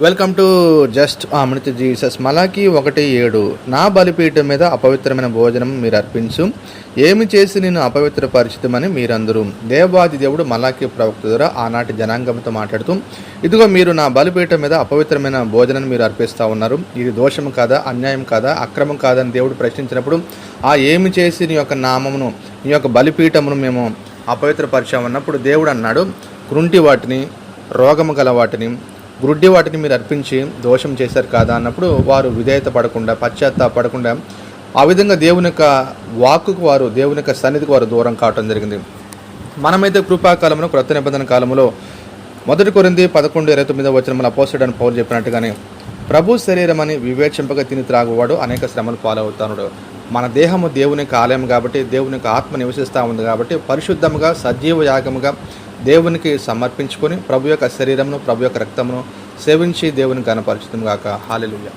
Welcome to just Amrita Jesus Malachi ఒకటి ఏడు. నా బలిపీఠం మీద అపవిత్రమైన భోజనం మీరు అర్పించు. ఏమి చేసి నేను అపవిత్ర పరిచితమని మీరందరూ. దేవాది దేవుడు మలాకి ప్రవక్త ద్వారా ఆనాటి జనాంగంతో మాట్లాడుతూ ఇదిగో మీరు నా బలిపీఠం మీద అపవిత్రమైన భోజనం మీరు అర్పిస్తూ ఉన్నారు. ఇది దోషం కాదా? అన్యాయం కాదా? అక్రమం కాదని దేవుడు ప్రశ్నించినప్పుడు ఆ ఏమి చేసి నీ యొక్క నామమును నీ యొక్క బలిపీఠమును మేము అపవిత్రపరిచామన్నప్పుడు దేవుడు అన్నాడు కృంటి వాటిని రోగము గల వాటిని గుడ్డి వాటిని మీరు అర్పించి దోషం చేశారు కాదా అన్నప్పుడు వారు విధేయత పడకుండా పశ్చాత్తాపడకుండా ఆ విధంగా దేవుని యొక్క వాక్కుకు వారు దేవుని యొక్క సన్నిధికి వారు దూరం కావటం జరిగింది. మనమైతే కృపాకాలంలో క్రొత్త నిబంధన కాలంలో మొదటి కొరింది పదకొండు ఇరవై తొమ్మిదో వచ్చిన మన అపోజిట్ అని చెప్పినట్టుగానే ప్రభు శరీరం అని వివేచింపగా తిని త్రాగువాడు అనేక శ్రమలు పాలవుతాడు మన దేహము దేవుని యొక్క ఆలయం కాబట్టి దేవుని యొక్క ఆత్మ నివసిస్తూ ఉంది కాబట్టి పరిశుద్ధముగా సజీవ యాగముగా దేవునికి సమర్పించుకొని ప్రభు యొక్క శరీరమును ప్రభు యొక్క రక్తమును సేవించి దేవుని కనపరచుతుంది గాక. హాలెలుయ్య